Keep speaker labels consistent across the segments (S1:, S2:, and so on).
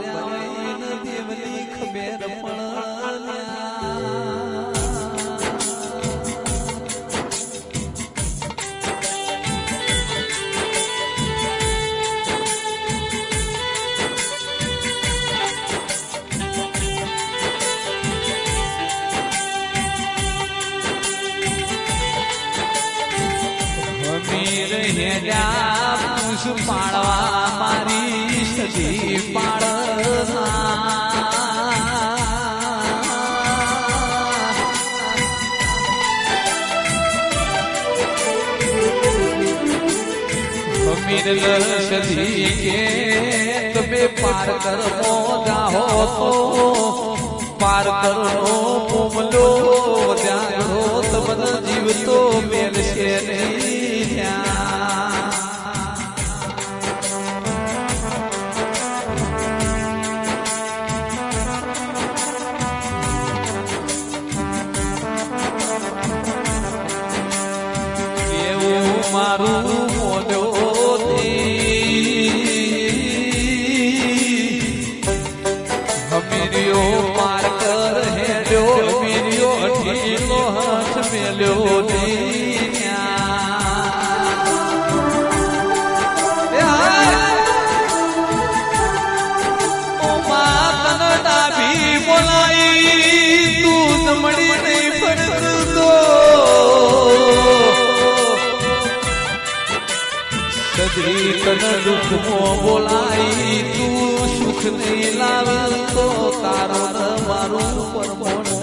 S1: ભર્યા દેવની ખબર પણ પાડવા મારી સજી પાડવા અમીર સદી કે તમે પાર કરમો જાહો તો, પાર કરનો પોમલો ત્યાં જીવતો મેલશે નહીં ત્યાં. હેડ્યો હમીરિયો અઠીલો હાથ મેલ્યો બોલાઈ તું જમણી નહીં ફરતો સદરી તન દુઃખમો બોલાઈ તું સુખ નહીં લાવતો. તારો મારું પરમોણ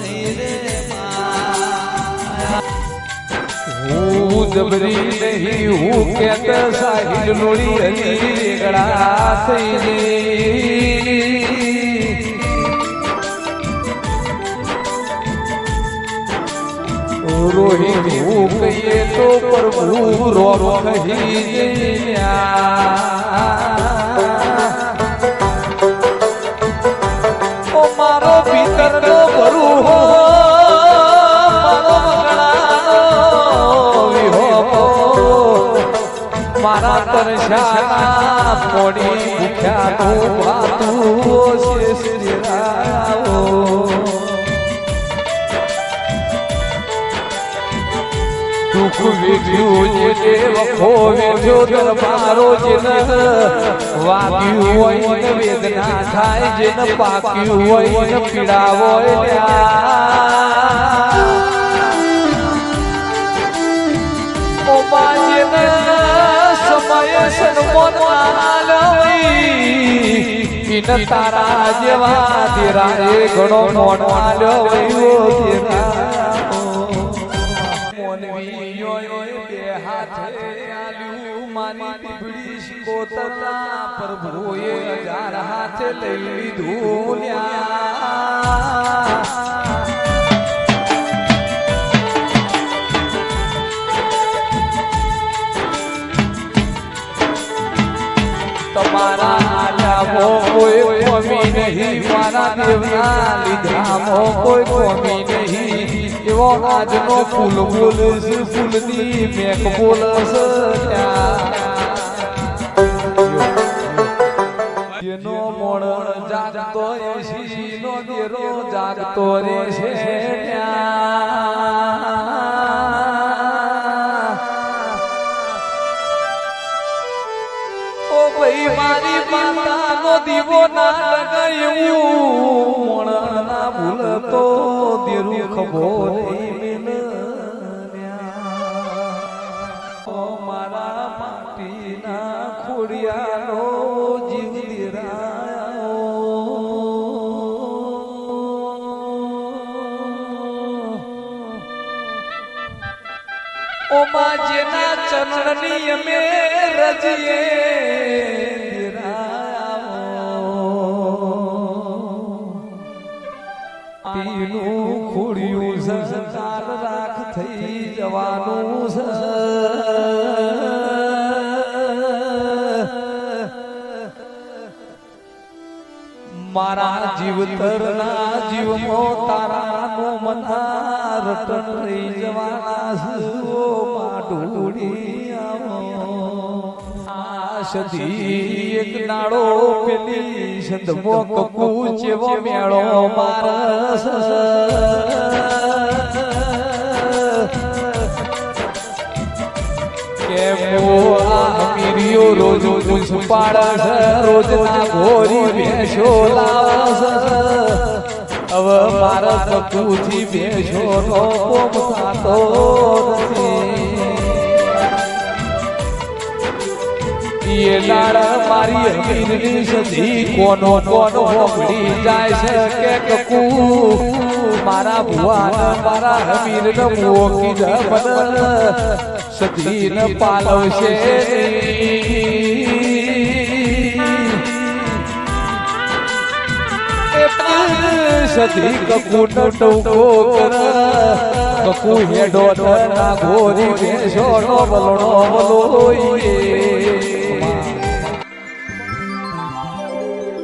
S1: હું જબરી નહીં, હું કેત સાહિલ લોડી હતી રેગડા થઈ ગઈ રોહિત હું કહીએ તો પ્રભુ રો કહી જયા તરસાના પોડી ભૂખ્યાનું હોય ને વેદના થાય જેને પીડા હોય સમય સન્માન ઈન તારા જેવા દેરાએ ઘણો મોન આલ્યો વયો દેરા મોનવી યોય બે હાથે આલ્યું શિકોતરના પ્રભુએ હજાર હાથે લઈ લીધું લ્યા. આલ્યામો કોઈ કોમી નહીં, મારા દેવના લીધામો કોઈ કોમી નહીં. એવો આજનો ફૂલ બોલ છે, ફૂલની મેક બોલ એનો મોણ જાગતો એસી નો દેરો જાગતો રે છે ઓ ભાઈ મારી માતાનો દીવો ના લગાયું મોણ ના ભૂલતો દેરું ખબો નહીં મિલન્યા. મારા માટીના ખોડિયાનો દેરાયો. ઓ માં જેના ચરણની અમે રજીએ પીનું ખોડિયું રાખ થઈ જવાનું મારા જીવતરના જીવમો તારા મો મના રટન રહી જવાના સુઓ માટુડી આવો. આ સદી એક નાળો પેલી સંધમો કકુ ચેવો મેળો મારસ. રોજ રોજ ના ઘોરી ભેંસો લાવસ. હવે મારા પકુથી ભેંસો નો કોમ થતો નથી. એ લાડ મારી અમીરની સધી કોનો કોનો હોમડી જાય છે કે કકુ. મારા ભુવા મારા અમીર ને મોકી જ બદલ. સધી ને પાલવશે સધી ન ટોકો કર. હેડો ના ગોરી ભેંસો બલણો બલોઈ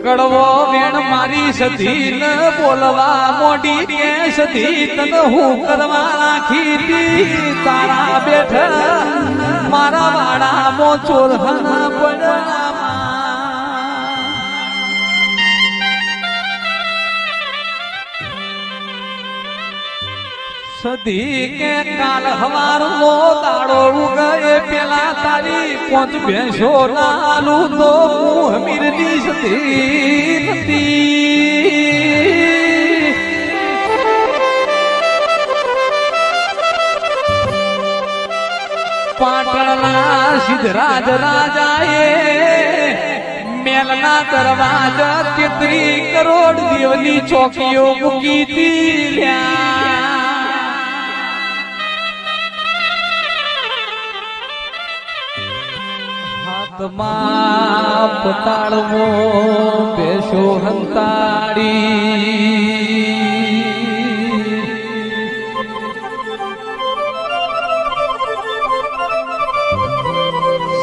S1: કડવો વેણ મારી સધી ન બોલવા મોડી કે સધી તન હું કરવા રાખી તી. તારા બેઠ મારા વાડા મો ચોરહના પડ્યા સધી કે કાલ હવાર નો દાડો તારી પોંચ ભેંસો નાલું તો હું હમીરની સધી નથી પાટણના સિદ્ધરાજ રાજાએ મેલના દરવાજા તેત્રી કરોડ દેવની ચોકીઓ મૂકી દી હાથમાં પતાળવો બેસો હંતાડી.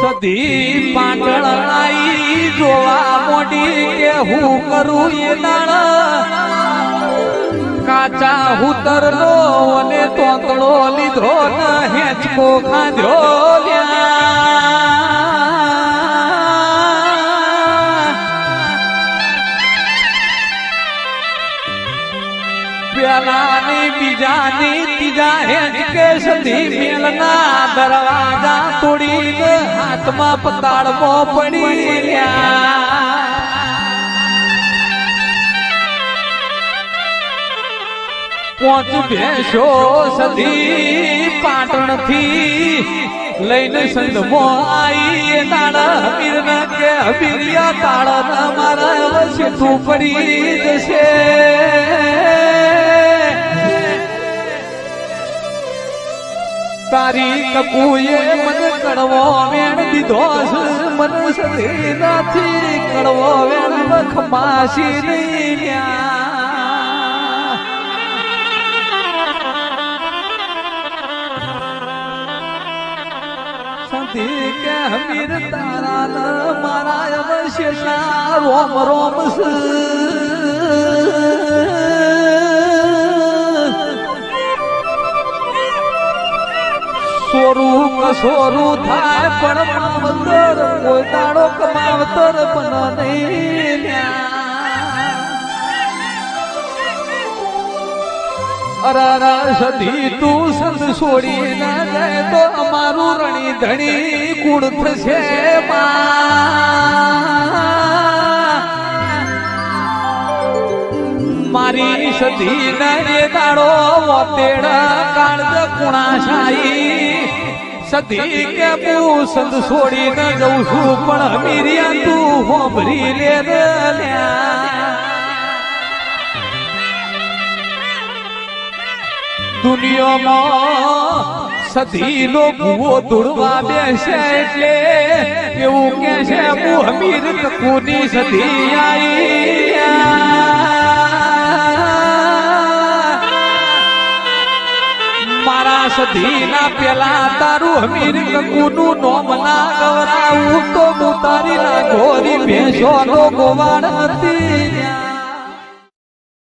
S1: સદી પાટણ આઈ જોવા મોડી કે હું કરું એ દાણ કાચા હુતર નો અને તોતળો લીધો ને, હેચકો ખાધ્યો પેલાની બીજાની ત્રીજા હેજ કે સધી મેલના દરવાજા તોડીને હાથમાં પતાડવો પડી રહ્યા પોંચ ભેંસો સધી પાટણથી લઈને સંધમો આઈ એ તાળા હમીર ના કે હમીરિયા તાળા ના મારા શેઠું પડી જશે. તારી કકુએ મન કડવો વેણ દીધો મન સધી નથી કડવો વેણ ખમાસી નહીં સંધી કે હમીર તારા ન મારા અવશ્ય રોમ રોમ સોરું કસોરું થાય, પણ માવતર કોઈ દાડો કમાવતર પણ નહીં અરારા સધી તું સંત છોડી ના જાય તો અમારું રણી ધણી કુળ થશે મારી સધી નરે દાડો વતેડા કાળજ કુણાશાઈ સધી કે હું સંત છોડી ન જઉં છું, પણ મીરિયા તું હોભરી લે દુનિયામાં સધી નો ભૂવો ધૂળવા બેસે એટલે એવું કે છે, હું અમીર કુની સધી આઈ. મારા સધી ના પેલા તારું હમીર કકુનું નોમ ના ગવરાવું. તો હું તારી ના ઘોરી ભેંસો નો ગોવાડ હતી